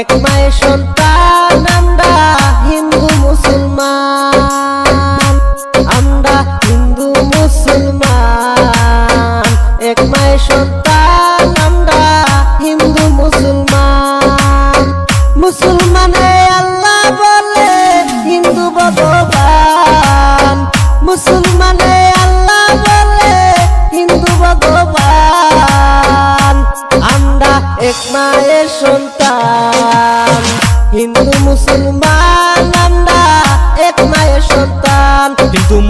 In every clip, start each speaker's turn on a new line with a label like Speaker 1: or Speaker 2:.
Speaker 1: এক মায়ের সন্তান, আমরা হিন্দু মুসলমান। আমরা হিন্দু মুসলমান। এক মায়ের সন্তান, আমরা হিন্দু মুসলমান। মুসলমানে আল্লাহ বলে, হিন্দু ভগবান। মুসলমানে আল্লাহ বলে, হিন্দু ভগবান। আমরা এক মায়ের হিন্দু মুসলমান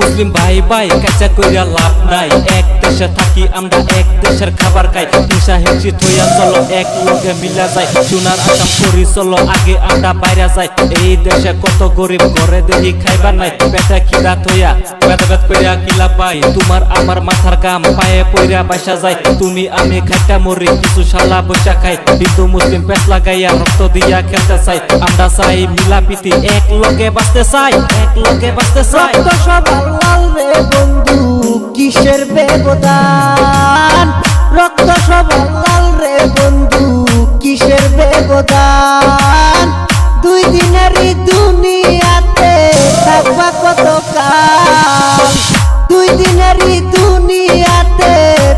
Speaker 2: মুসলিম ভাই ভাই, কাঁচা কইরা লাভ নাই। এক দেশে থাকি আমরা, এক দেশের খাবার খাই। হিংসা হিংসি থইয়া চলো, এক লোকে মিলা যায়। সোনার আসাম করি চলো, আগে আমরা বাইরে যাই। এই দেশে কত গরিব, ঘরে দেখি খাইবার নাই। পেটে খিদা থইয়া বেত কইরা কিলা পাই তোমার আমার মাথার গাম পায়ে পইরা বাসা যায়। তুমি আমি খাইটা মরি, কিছু শালা বসা খাই হিন্দু, মুসলিম পেট লাগাইয়া রক্ত দিয়া খেলতে চাই আমরা চাই মিলা মিলাপিতি এক লগে বাঁচতে চাই, এক লগে বাঁচতে চাই।
Speaker 1: রক্ত সবার রে বন্ধু, কিসের ব্যবধান? রক্ত সবার লাল রে বন্ধু, কিসের ব্যবধান? দুই দিনেরই দুনিয়াতে থাকবা কত কাল? দুই দিনেরই দুনিয়াতে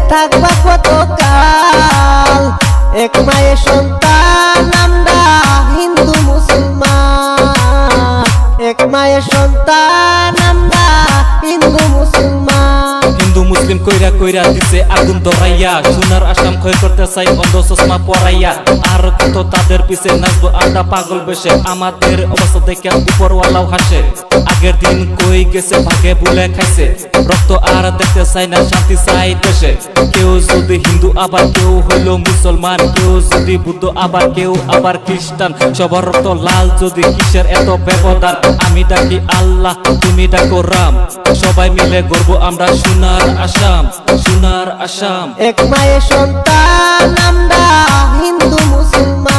Speaker 1: থাকবা কত কাল? এক মায়ের সন্তান আমরা হিন্দু মুসলমান। এক মায়ের সন্তান
Speaker 2: কইরা কইরা দিছে আগুন ধরাইয়া। সোনার আসাম ক্ষয় করতে চাই অন্ধ চশমা পরাইয়া। আর কত তাদের পিছে নাচবো আড্ডা পাগল বেশে। আমাদের অবস্থা দেখে উপরওয়ালাও হাসে। দিন কই গেছে, ভাগে বুলে খাইছে। রক্ত আর দেখতে চাই না, শান্তি চাই দেশে। কেউ যদি হিন্দু, আবার কেউ হইল মুসলমান। কেউ যদি বুদ্ধ, আবার কেউ আবার খ্রিস্টান। সবার রক্ত লাল যদি কিসের এত ব্যবধান? আমি ডাকি আল্লাহ, তুমি ডাকো রাম। সবাই মিলে গর্ব আমরা সোনার আসাম সোনার আসাম।
Speaker 1: এক মায়ের সন্তান, আমরা হিন্দু, মুসলমান।